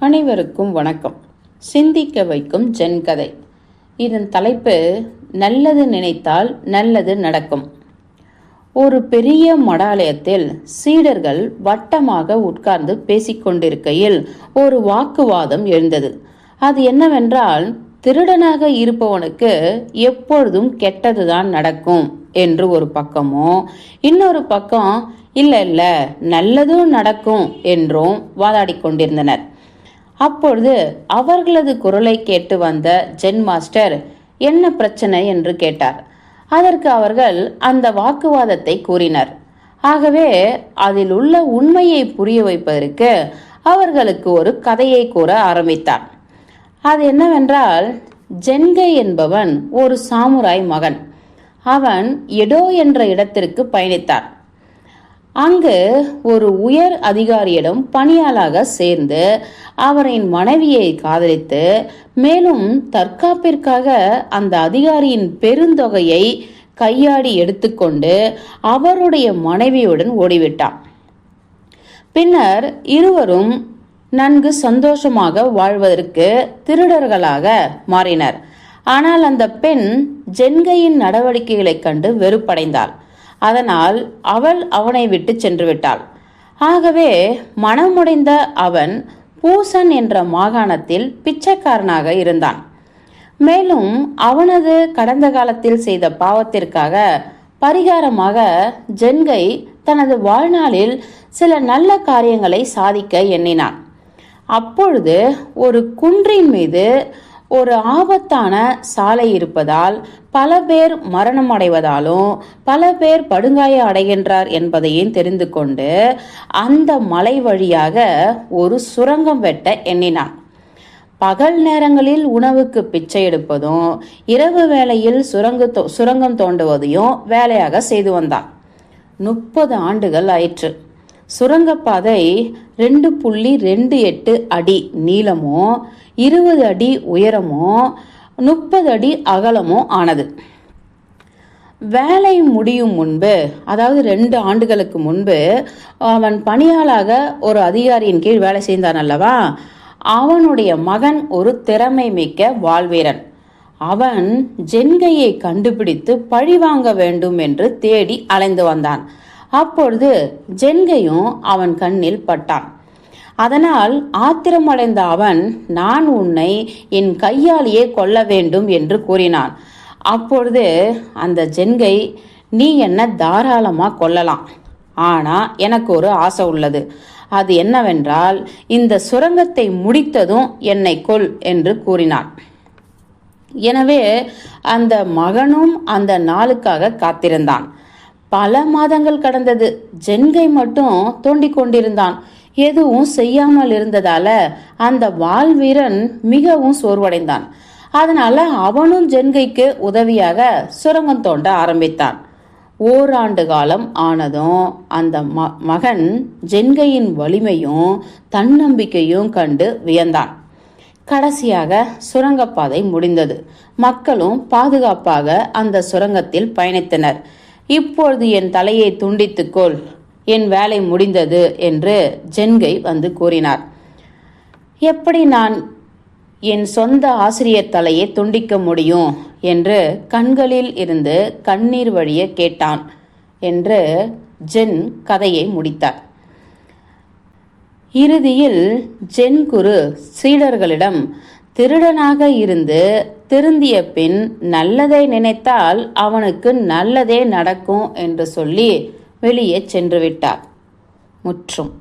அனைவருக்கும் வணக்கம். சிந்திக்க வைக்கும் ஜென்கதை இதன் தலைப்பு நல்லது நினைத்தால் நல்லது நடக்கும். ஒரு பெரிய மடாலயத்தில் சீடர்கள் வட்டமாக உட்கார்ந்து பேசிக்கொண்டிருக்கையில் ஒரு வாக்குவாதம் எழுந்தது. அது என்னவென்றால் திருடனாக இருப்பவனுக்கு எப்பொழுதும் கெட்டதுதான் நடக்கும் என்று ஒரு பக்கமோ இன்னொரு பக்கம் இல்ல இல்ல நல்லதும் நடக்கும் என்றும் வாதாடி கொண்டிருந்தனர். அப்பொழுது அவர்களது குரலை கேட்டு வந்த ஜென் மாஸ்டர் என்ன பிரச்சனை? என்று கேட்டார். அதற்கு அவர்கள் அந்த வாக்குவாதத்தை கூறினர். ஆகவே அதில் உள்ள உண்மையை புரிய வைப்பதற்கு அவர்களுக்கு ஒரு கதையை கூற ஆரம்பித்தார். அது என்னவென்றால் ஜென்கை என்பவன் ஒரு சாமுராய் மகன். அவன் எடோ என்ற இடத்திற்கு பயணித்தான். அங்கு ஒரு உயர் அதிகாரியிடம் பணியாளாக சேர்ந்து அவரின் மனைவியை காதலித்து மேலும் தற்காப்பிற்காக அந்த அதிகாரியின் பெருந்தொகையை கையாடி எடுத்துக்கொண்டு அவருடைய மனைவியுடன் ஓடிவிட்டான். பின்னர் இருவரும் நன்கு சந்தோஷமாக வாழ்வதற்கு திருடர்களாக மாறினர். ஆனால் அந்த பெண் ஜென்கையின் நடவடிக்கைகளைக் கண்டு வெறுப்படைந்தாள். அதனால் அவள் அவனை விட்டு சென்று விட்டாள் ஆகவே மனமுடைந்த அவன் பூசன் என்ற மாகாணத்தில் பிச்சைக்காரனாக இருந்தான். மேலும் அவனது கடந்த காலத்தில் செய்த பாவத்திற்காக பரிகாரமாக ஜென்கை தனது வாழ்நாளில் சில நல்ல காரியங்களை சாதிக்க எண்ணினான். அப்பொழுது ஒரு குன்றின் மீது ஒரு ஆபத்தான சாலை இருப்பதால் பல பேர் மரணம் அடைவதாலும் பல பேர் படுகாய அடைகின்றார் என்பதையும் தெரிந்து கொண்டு அந்த மலை வழியாக ஒரு சுரங்கம் வெட்ட எண்ணினான். பகல் நேரங்களில் உணவுக்கு பிச்சை எடுப்பதும் இரவு வேளையில் சுரங்கு சுரங்கம் தோண்டுவதையும் வேலையாக செய்து வந்தான். முப்பது ஆண்டுகள் ஆயிற்று. சுரங்கப்பாதை ரெண்டு புள்ளி ரெண்டு எட்டு அடி நீளமும் இருபது அடி உயரமும் முப்பது அடி அகலமும் ஆனது. வேலை முடியும் முன்பு அதாவது ரெண்டு ஆண்டுகளுக்கு முன்பு அவன் பணியாளாக ஒரு அதிகாரியின் கீழ் வேலை செய்தான் அல்லவா? அவனுடைய மகன் ஒரு திறமை மிக்க வாழ்வீரன். அவன் ஜென்கையை கண்டுபிடித்து பழி வாங்க வேண்டும் என்று தேடி அலைந்து வந்தான். அப்பொழுது ஜென்கையும் அவன் கண்ணில் பட்டான். அதனால் ஆத்திரமடைந்த அவன் நான் உன்னை என் கையாலேயே கொல்ல வேண்டும் என்று கூறினான். அப்பொழுது அந்த ஜென்கை நீ என்ன தாராளமாக கொல்லலாம். ஆனால் எனக்கு ஒரு ஆசை உள்ளது. அது என்னவென்றால் இந்த சுரங்கத்தை முடித்ததும் என்னை கொல் என்று கூறினான். எனவே அந்த மகனும் அந்த நாளுக்காக காத்திருந்தான். பல மாதங்கள் கடந்தது. ஜென்கை மட்டும் தோண்டிக் கொண்டிருந்தான். எதுவும் செய்யாமல் இருந்ததால அந்த வால் வீரன் மிகவும் சோர்வடைந்தான். அதனால அவனும் ஜென்கைக்கு உதவியாக சுரங்கம் தோண்ட ஆரம்பித்தான். ஓராண்டு காலம் ஆனதும் அந்த ம மகன் ஜென்கையின் வலிமையும் தன்னம்பிக்கையும் கண்டு வியந்தான். கடைசியாக சுரங்கப்பாதை முடிந்தது. மக்களும் பாதுகாப்பாக அந்த சுரங்கத்தில் பயணித்தனர். இப்பொழுது என் தலையை துண்டித்துக்கொள். என் வேலை முடிந்தது என்று ஜென்கை வந்து கூறினார். எப்படி நான் என் சொந்த ஆசிரியர் தலையை துண்டிக்க முடியும்? என்று கண்களில் இருந்து கண்ணீர் வழிய கேட்டான் என்று ஜென் கதையை முடித்தார். இறுதியில் ஜென் குரு சீடர்களிடம் திருடனாக இருந்து திருந்திய பின் நல்லதை நினைத்தால் அவனுக்கு நல்லதே நடக்கும் என்று சொல்லி வெளியே சென்று விட்டார். முற்றும்.